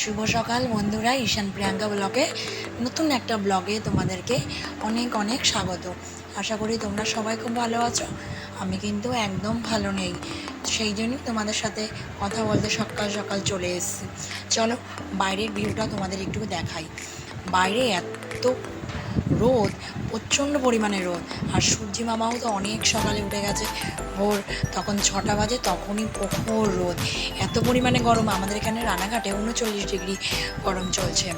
শুভ সকাল বন্ধুরা, ঈশান প্রিয়াঙ্কা ব্লগে। নতুন একটা ব্লগে তোমাদেরকে অনেক অনেক স্বাগত। আশা করি তোমরা সবাই খুব ভালো আছো। আমি কিন্তু একদম ভালো নেই। সেই জন্যই তোমাদের সাথে কথা বলতে সকাল সকাল চলে এসেছি। চলো বাইরের ভিউটা তোমাদের একটু দেখাই। বাইরে এত রোদ, প্রচণ্ড পরিমাণে রোদ। আর সূর্যি মামাও তো অনেক সকালে উঠে গেছে ভোর, তখন ছটা বাজে, তখনই প্রখর রোদ। এত পরিমাণে গরম, আমাদের এখানে রানাঘাটে উনচল্লিশ ডিগ্রি গরম চলছে।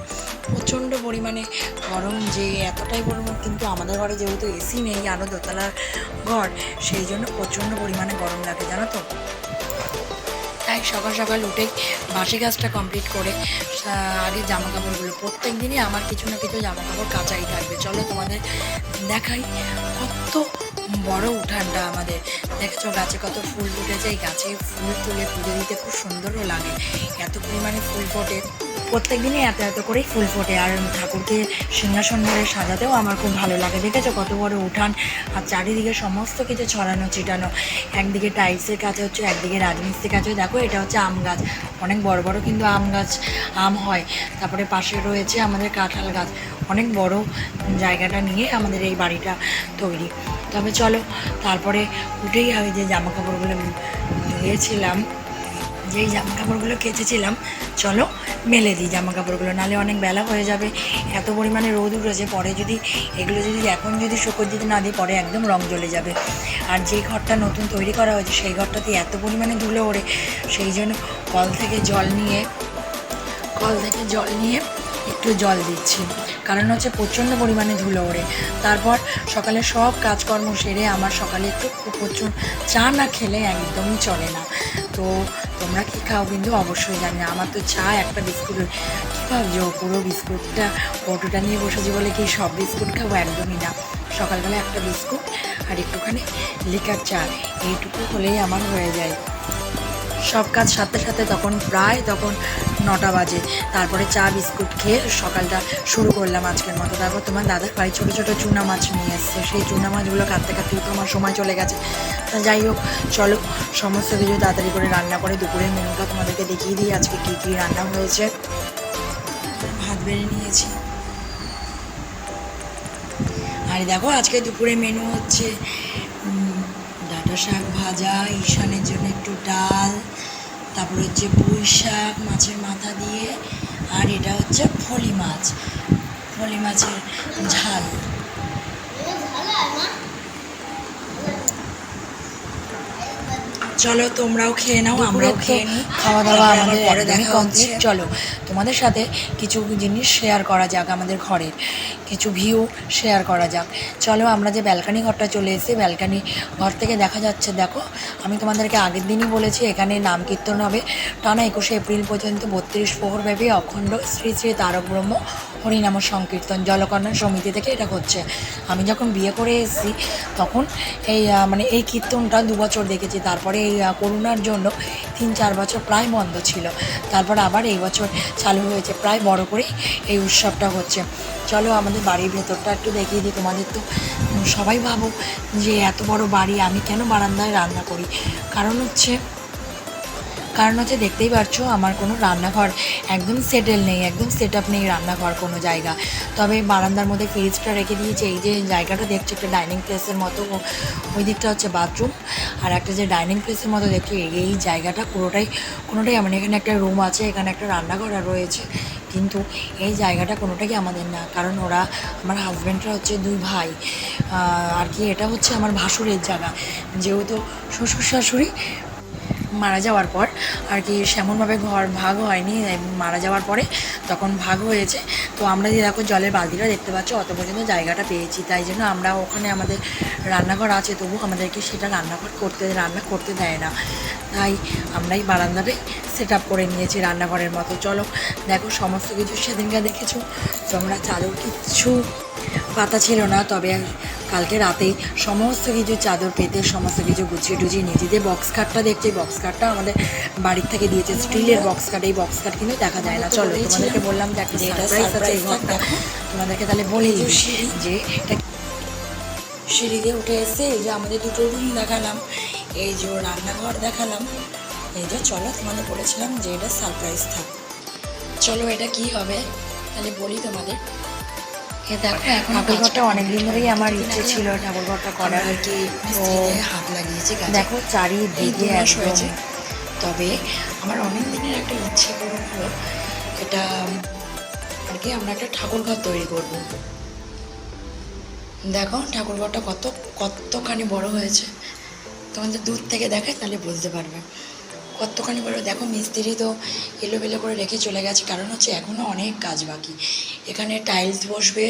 প্রচণ্ড পরিমাণে গরম যে এতটাই গরম, কিন্তু আমাদের ঘরে যেহেতু এসি নেই আরও দোতলার ঘর, সেই জন্য প্রচণ্ড পরিমাণে গরম লাগে, জানো তো? তাই সকাল সকাল উঠে বাসি কাজটা কমপ্লিট করে আগে জামা কাপড়গুলো প্রত্যেক দিনই আমার কিছু না কিছু জামা কাপড় কাচাই থাকবে। চলো তোমাদের দেখাই কত বড় উঠানটা আমাদের। দেখেছ গাছে কত ফুল ফুটেছে, এই গাছে ফুল তুলে পুজো দিতে খুব সুন্দরও লাগে। এত পরিমাণে ফুল ফোটে। প্রত্যেক দিনই এত এত করেই ফুল ফোটে। আর ঠাকুরকে সিংহাসন ধরে সাজাতেও আমার খুব ভালো লাগে। দেখেছ কত বড় উঠান? আর চারিদিকে সমস্ত কিছু ছড়ানো, ছিটানো। একদিকে টাইলসের কাছে হচ্ছে, একদিকে রাজমিস্ত্রির কাছে দেখো, এটা হচ্ছে আম গাছ। অনেক বড় বড় কিন্তু আম গাছ, আম হয়। তারপরে পাশে রয়েছে আমাদের কাঁঠাল গাছ। অনেক বড় জায়গাটা নিয়ে আমাদের এই বাড়িটা তৈরি। তবে চলো, তারপরে উঠেই আমি যে জামা কাপড়গুলো ধুয়েছিলাম যেই জামা কাপড়গুলো কেচেছিলাম। চলো মেলে দিই জামা কাপড়গুলো নালে অনেক বেলা হয়ে যাবে। এত পরিমাণে রোদ উঠেছে, পরে যদি এগুলো যদি এখন যদি শুকর দিতে না দিই, পরে একদম রং জ্বলে যাবে। আর যে ঘরটা নতুন তৈরি করা হয়েছে, সেই ঘরটাতে এত পরিমাণে ধুলো ওড়ে, সেই জন্য কল থেকে জল নিয়ে, কল থেকে জল নিয়ে একটু জল দিচ্ছি। কারণ হচ্ছে প্রচণ্ড পরিমাণে ধুলো ওড়ে। তারপর সকালে সব কাজকর্ম সেরে আমার সকালে একটু প্রচুর চা না খেলে একদমই চলে না। তো তোমরা কি খাও? কিন্তু অবশ্যই জানি আমার তো চা একটা বিস্কুট। কী ভাবছ পুরো বিস্কুটটা? অটোটা নিয়ে বসেছি বলে কি সব বিস্কুট খাব? একদমই না। সকালবেলা একটা বিস্কুট আর একটুখানি লিকার চা। এইটুকু হলেই আমার হয়ে যায়। সব কাজ সাথে সাথে তখন প্রায় তখন নটা বাজে। তারপরে চা, বিস্কুট খেয়ে সকালটা শুরু করলাম আজকের মতো। তারপর তোমার দাদার ভাই ছোটো ছোটো চুনা মাছ নিয়ে এসছে। সেই চুনা মাছগুলো কাটতে কাটতেই তো আমার সময় চলে গেছে। যাই হোক, চলো সমস্ত কিছু তাড়াতাড়ি করে রান্না করে দুপুরের মেনুটা তোমাদেরকে দেখিয়ে দিই আজকে কী কী রান্না হয়েছে। ভাত বেড়ে নিয়েছি। আর দেখো, আজকে দুপুরে মেনু হচ্ছে ডাঁটা শাক ভাজা ঈশানের জন্য একটু ডাল তারপর হচ্ছে পুঁই শাক মাছের মাথা দিয়ে আর এটা হচ্ছে ফলি মাছ ফলি মাছের ঝাল। চলো তোমরাও খেয়ে নাও আমরাও খেয়ে নিই। খাওয়া দাওয়া আমাদের পরে দেখা হচ্ছে। চলো তোমাদের সাথে কিছু জিনিস শেয়ার করা যাক আমাদের ঘরের। কিছু ভিউ শেয়ার করা যাক। চলো আমরা যে ব্যালকানি ঘরটা চলে এসেছি ব্যালকানি ঘর থেকে দেখা যাচ্ছে, দেখো, আমি তোমাদেরকে আগের দিনই বলেছি, এখানে নাম কীর্তন হবে। টানা একুশে এপ্রিল পর্যন্ত বত্রিশ প্রহরব্যাপী অখণ্ড শ্রী শ্রী তারক ব্রহ্ম হরিনাম সংকীর্তন, জলকন্যা সমিতি থেকে এটা হচ্ছে। আমি যখন বিয়ে করে এসেছি, তখন এই মানে এই কীর্তনটা দু বছর দেখেছি। তারপরে এই করোনার জন্য তিন চার বছর প্রায় বন্ধ ছিল। তারপর আবার এই বছর চালু হয়েছে, প্রায় বড় করেই এই উৎসবটা হচ্ছে। চলো আমাদের বাড়ির ভেতরটা একটু দেখিয়ে দিই তোমাদের তো। সবাই ভাবো যে এত বড় বাড়ি, আমি কেন বারান্দায় রান্না করি? কারণ হচ্ছে কারণ হচ্ছে দেখতেই পারছ আমার কোনো রান্নাঘর একদম সেটেল নেই, একদম সেট আপ নেই রান্নাঘর কোনো জায়গা। তবে বারান্দার মধ্যে ফ্রিজটা রেখে দিয়েছি, এই যে জায়গাটা দেখছ একটা ডাইনিং প্লেসের মতো। ওই দিকটা হচ্ছে বাথরুম আর একটা যে ডাইনিং প্লেসের মতো দেখছ, এই- জায়গাটা পুরোটাই, কোনোটাই আমার এখানে একটা রুম আছে, এখানে একটা রান্নাঘর রয়েছে। কিন্তু এই জায়গাটা কোনোটাই আমাদের না? কারণ ওরা আমার হাজব্যান্ডরা হচ্ছে দুই ভাই। আর কি এটা হচ্ছে আমার ভাসুরের জায়গা। যেহেতু শ্বশুর শাশুড়ি মারা যাওয়ার পর, আর কি সেমনভাবে ঘর ভাগ হয়নি মারা যাওয়ার পরে তখন ভাগ হয়েছে। তো আমরা যে দেখো জলের বালতিটা দেখতে পাচ্ছ, অত পর্যন্ত জায়গাটা পেয়েছি। তাই জন্য আমরা ওখানে আমাদের রান্নাঘর আছে, তবু আমাদেরকে সেটা রান্নাঘর করতে, রান্না করতে দেয় না। তাই আমরা এই বারান্দাটাই সেট আপ করে নিয়েছি রান্নাঘরের মতো। চলো, দেখো সমস্ত কিছু সেদিনকে দেখেছ। তোমরা চাদর কিচ্ছু। পাতা ছিল না তবে কালকে রাতেই সমস্ত কিছু চাদর পেতে সমস্ত কিছু গুছিয়ে টুছিয়ে নিয়েছি যে বক্স খাটটা দেখছি বক্স খাটটা আমাদের বাড়ির থেকে দিয়েছে স্টিলের বক্স খাট এই বক্স খাট কিন্তু দেখা যায় না। চলো তোমাদেরকে বললাম যে একটা সারপ্রাইজ আছে এই ঘরটা। তোমাদেরকে তাহলে বলে দিই যে এটা সিঁড়ি দিয়ে উঠে এসে এই যে আমাদের দুটো রুম দেখালাম এই যে রান্নাঘর দেখালাম এই যে চলো তোমাদের বলেছিলাম যে এটা সারপ্রাইজ থাক। চলো এটা কি হবে? তাহলে বলি তোমাদের। এ দেখো এখন অনেকদিন ধরেই আমার ইচ্ছে ছিল করার। আর কি হাত লাগিয়েছি দেখো চারিদিকে হয়েছে তবে আমার অনেক দিনের একটা ইচ্ছে পূরণ হলো এটা আর কি আমরা একটা ঠাকুর ঘর তৈরি করব। দেখো ঠাকুর ঘরটা কত কতখানি বড় হয়েছে। তোমাদের দূর থেকে দেখে তাহলে বুঝতে পারবে। কতখানি বড় দেখো মিস্ত্রি তো এলোমেলো করে রেখে চলে গেছে। কারণ হচ্ছে এখনও অনেক কাজ বাকি। এখানে টাইলস বসবে,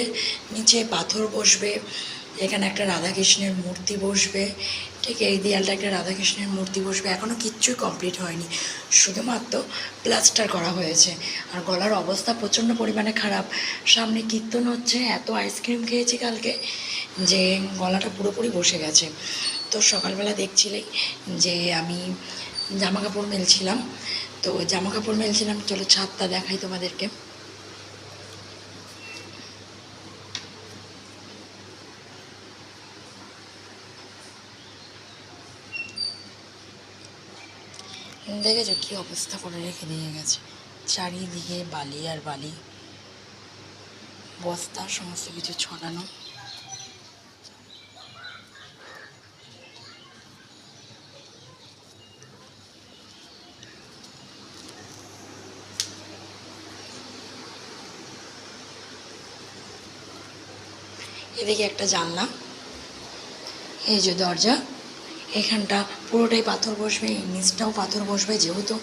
নিচে পাথর বসবে, এখানে একটা রাধাকৃষ্ণের মূর্তি বসবে, ঠিক এই দেয়ালটা একটা রাধাকৃষ্ণের মূর্তি বসবে। এখনও কিচ্ছুই কমপ্লিট হয়নি। শুধুমাত্র প্লাস্টার করা হয়েছে। আর গলার অবস্থা প্রচণ্ড পরিমাণে খারাপ। সামনে কীর্তন হচ্ছে, এত আইসক্রিম খেয়েছি কালকে যে গলাটা পুরোপুরি বসে গেছে। তো সকালবেলা দেখছিলেই যে আমি জামা কাপড় মেলছিলাম। তো জামা কাপড় মেলছিলাম, চলো ছাদটা দেখাই তোমাদেরকে। দেখেছ কি অবস্থা করে রেখে দিয়ে গেছে? চারিদিকে বালি আর বালি। বস্তা, সমস্ত কিছু ছড়ানো। এদিকে একটা জানলা। এই যে দরজা। এখানটা পুরোটাই পাথর বসবে নিচটাও পাথর বসবে যেহেতু,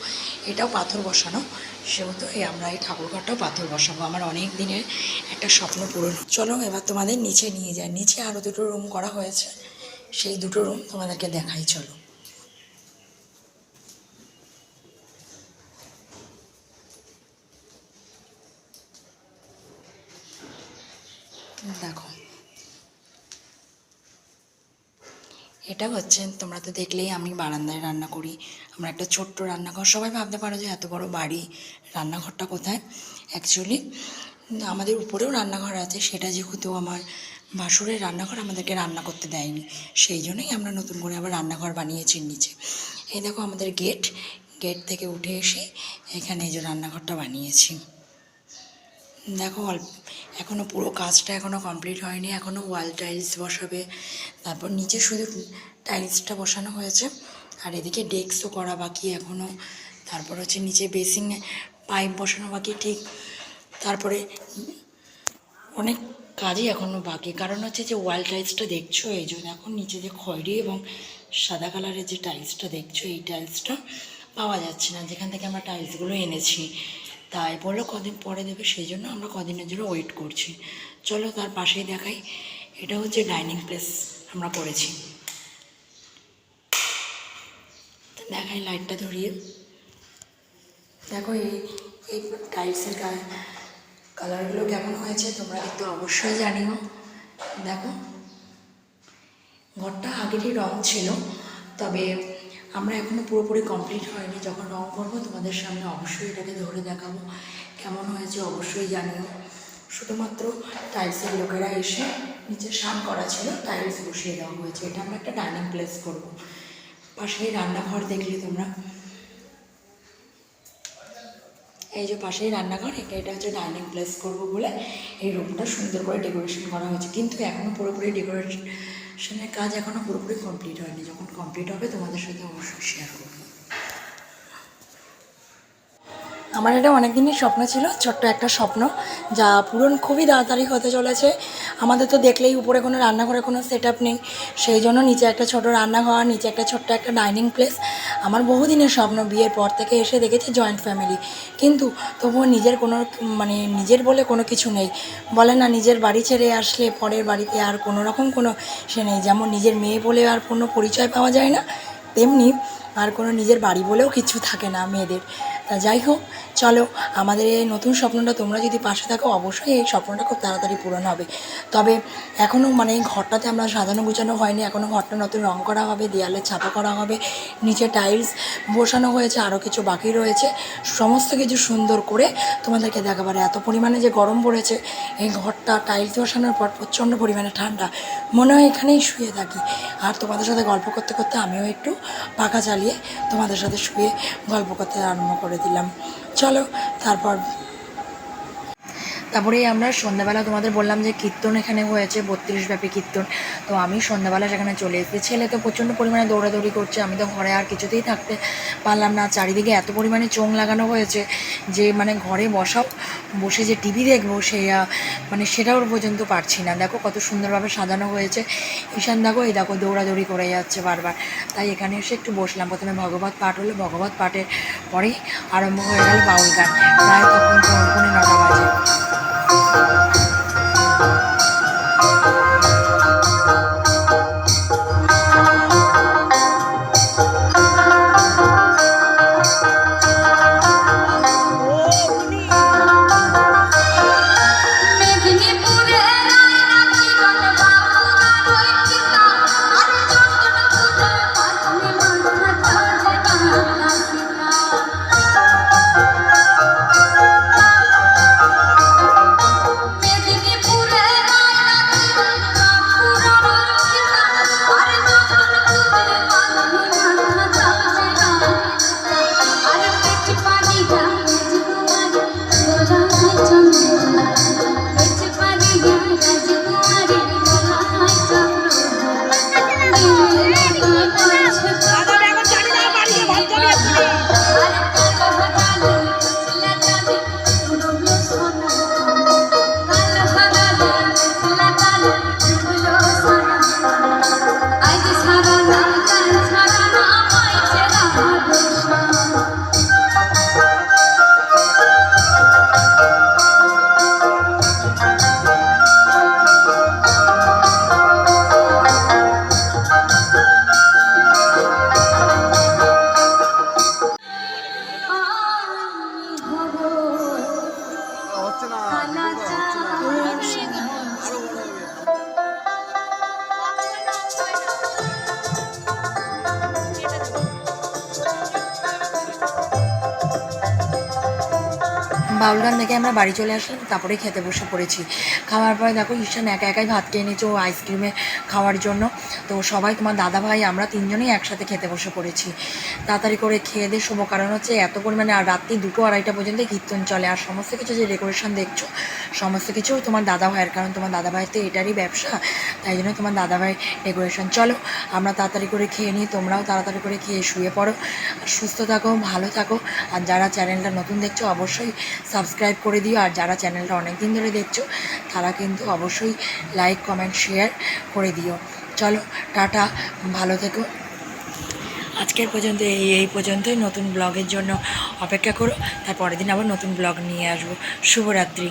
এটাও পাথর বসানো। সেহেতু এই আমরা এই ঠাকুরঘরটাও পাথর বসাবো। আমার অনেক দিনের একটা স্বপ্ন পূরণ। চলো এবার তোমাদের নিচে নিয়ে যাই। নিচে আরও দুটো রুম করা হয়েছে। সেই দুটো রুম তোমাদেরকে দেখাই, চলো। দেখো এটা হচ্ছে, তোমরা তো দেখলেই আমি বারান্দায় রান্না করি। আমরা একটা ছোট্ট রান্নাঘর, সবাই ভাবতে পারো যে এত বড় বাড়ি, রান্নাঘরটা কোথায়? অ্যাকচুয়ালি আমাদের উপরেও রান্নাঘর আছে, সেটা যেহেতু আমার ভাসুরের রান্নাঘর আমাদেরকে রান্না করতে দেয়নি। সেই জন্যই আমরা নতুন করে আবার রান্নাঘর বানিয়েছি নিচে। এই দেখো আমাদের গেট গেট থেকে উঠে এসে এখানে এই যে রান্নাঘরটা বানিয়েছি। দেখো অল্প এখনও পুরো কাজটা এখনও কমপ্লিট হয়নি এখনও ওয়াল টাইলস বসাবে, তারপর নিচে শুধু টাইলসটা বসানো হয়েছে, আর এদিকে ডেস্কও করা বাকি এখনও তারপর হচ্ছে নিচে বেসিং পাইপ বসানো বাকি ঠিক, তারপরে অনেক কাজই এখনও বাকি, কারণ হচ্ছে যে ওয়াল টাইলসটা দেখছ, এই জন্য এখন নিচে যে খয়েরি এবং সাদা কালারের যে টাইলসটা দেখছ, এই টাইলসটা পাওয়া যাচ্ছে না, যেখান থেকে আমরা টাইলসগুলো এনেছি তাই বলল কদিন পরে দেবে, সেই জন্য আমরা কদিনের জন্য ওয়েট করছি। চলো তার পাশেই দেখাই। এটা হচ্ছে ডাইনিং প্লেস আমরা করেছি দেখাই লাইটটা ধরিয়ে। দেখো এই এই টাইলসের কালারগুলো কেমন হয়েছে, তোমরা কিন্তু অবশ্যই জানিও। দেখো, ঘরটা আগেরই রং ছিল, তবে আমরা এখনও পুরোপুরি কমপ্লিট হয়নি। যখন রং করব, তোমাদের সামনে অবশ্যই এটাকে ধরে দেখাবো। কেমন হয়েছে অবশ্যই জানিও। শুধুমাত্র টাইলসের লোকেরা এসে নিচে স্নান করা ছিল টাইলস বসিয়ে দেওয়া হয়েছে। এটা আমরা একটা ডাইনিং প্লেস করব। পাশেই রান্নাঘর দেখলে তোমরা। এই যে পাশেই রান্নাঘর, এটা এটা হচ্ছে ডাইনিং প্লেস করব বলে এই রুমটা সুন্দর করে ডেকোরেশন করা হয়েছে। কিন্তু এখনও পুরোপুরি ডেকোরেশনের কাজ এখনও পুরোপুরি কমপ্লিট হয়নি। যখন কমপ্লিট হবে তোমাদের সাথে অবশ্যই শেয়ার করব। আমার এটা অনেক দিনই স্বপ্ন ছিল, ছোট্ট একটা স্বপ্ন যা পূরণ খুবই তাড়াতাড়ি হতে চলেছে। আমাদের তো দেখলেই উপরে কোনো রান্নাঘরে কোনো সেট আপ নেই, সেই জন্য নিচে একটা ছোট রান্নাঘর নিচে একটা ছোট্ট একটা ডাইনিং প্লেস আমার বহুদিনের স্বপ্ন, বিয়ের পর থেকে এসে দেখেছি জয়েন্ট ফ্যামিলি কিন্তু তবুও নিজের কোনো মানে নিজের বলে কোনো কিছু নেই। বলে না, নিজের বাড়ি ছেড়ে আসলে পরের বাড়িতে আর কোনো রকম কোনো সে নেই। যেমন নিজের মেয়ে বলে আর কোনো পরিচয় পাওয়া যায় না, তেমনি আর কোনো নিজের বাড়ি বলেও কিছু থাকে না মেয়েদের। তা যাই হোক, চলো আমাদের এই নতুন স্বপ্নটা তোমরা যদি পাশে থাকো, অবশ্যই এই স্বপ্নটা খুব তাড়াতাড়ি পূরণ হবে। তবে এখনও মানে এই ঘরটাতে আমরা সাজানো গুছানো হয়নি এখনও ঘরটা নতুন রং করা হবে দেয়ালে ছাপা করা হবে, নিচে টাইলস বসানো হয়েছে আরও কিছু বাকি রয়েছে। সমস্ত কিছু সুন্দর করে তোমাদেরকে দেখাবার, এত পরিমাণে যে গরম পড়েছে, এই ঘরটা টাইলস বসানোর পর প্রচণ্ড পরিমাণে ঠান্ডা। মনে হয় এখানেই শুয়ে থাকি। আর তোমাদের সাথে গল্প করতে করতে আমিও একটু পাখা চালিয়ে তোমাদের সাথে শুয়ে গল্প করতে আরম্ভ করে দিলাম। চলো, তারপর। তারপরে আমরা সন্ধ্যাবেলা তোমাদের বললাম যে কীর্তন এখানে হয়েছে, বত্রিশ ব্যাপী কীর্তন। তো আমি সন্ধ্যাবেলা সেখানে চলে এসেছি। ছেলে তো প্রচণ্ড পরিমাণে দৌড়াদৌড়ি করছে, আমি তো ঘরে আর কিছুতেই থাকতে পারলাম না। চারিদিকে এত পরিমাণে চোং লাগানো হয়েছে যে মানে ঘরে বসাও বসে যে টিভি দেখব সে মানে সেটাও পর্যন্ত পারছি না। দেখো কত সুন্দরভাবে সাজানো হয়েছে। ঈশান দেখো, এই দেখো দৌড়াদৌড়ি করে যাচ্ছে বারবার। তাই এখানে এসে একটু বসলাম। প্রথমে ভগবত পাঠ হলো। ভগবত পাঠের পরেই আরম্ভ হয়ে গেল বাউল গান। প্রায় তখন পৌনে নটা বাজে। আমরা বাড়ি চলে আসলাম, তারপরে খেতে বসে পড়েছি। খাওয়ার পরে দেখো ঈশান একা একাই ভাত খেয়ে নিয়েছে ও আইসক্রিমে খাওয়ার জন্য। তো সবাই, তোমার দাদা ভাই, আমরা তিনজনেই একসাথে খেতে বসে পড়েছি। তাড়াতাড়ি করে খেয়ে দিয়ে শুভ কারণ হচ্ছে এত পরিমাণে আর রাত্রি দুটো আড়াইটা পর্যন্ত কীর্তন চলে। আর সমস্ত কিছু যে ডেকোরেশন দেখছ, সমস্ত কিছু তোমার দাদা ভাইয়ের, কারণ তোমার দাদা ভাইয়ের তো এটারই ব্যবসা, তাই জন্য তোমার দাদা ভাই ডেকোরেশন চলো, আমরা তাড়াতাড়ি করে খেয়ে নিই, তোমরাও তাড়াতাড়ি করে খেয়ে শুয়ে পড়ো। সুস্থ থাকো, ভালো থাকো। আর যারা চ্যানেলটা নতুন দেখছ, অবশ্যই সাবস্ক্রাইব করে দিও। আর যারা চ্যানেলটা অনেক দিন ধরে দেখছ, তারা কিন্তু অবশ্যই লাইক কমেন্ট শেয়ার করে দিও। চলো, টাটা, ভালো থেকো। আজকের পর্যন্ত এই এই পর্যন্তই। নতুন ব্লগের জন্য অপেক্ষা করো। তার পরের দিন আবার নতুন ব্লগ নিয়ে আসব। শুভরাত্রি।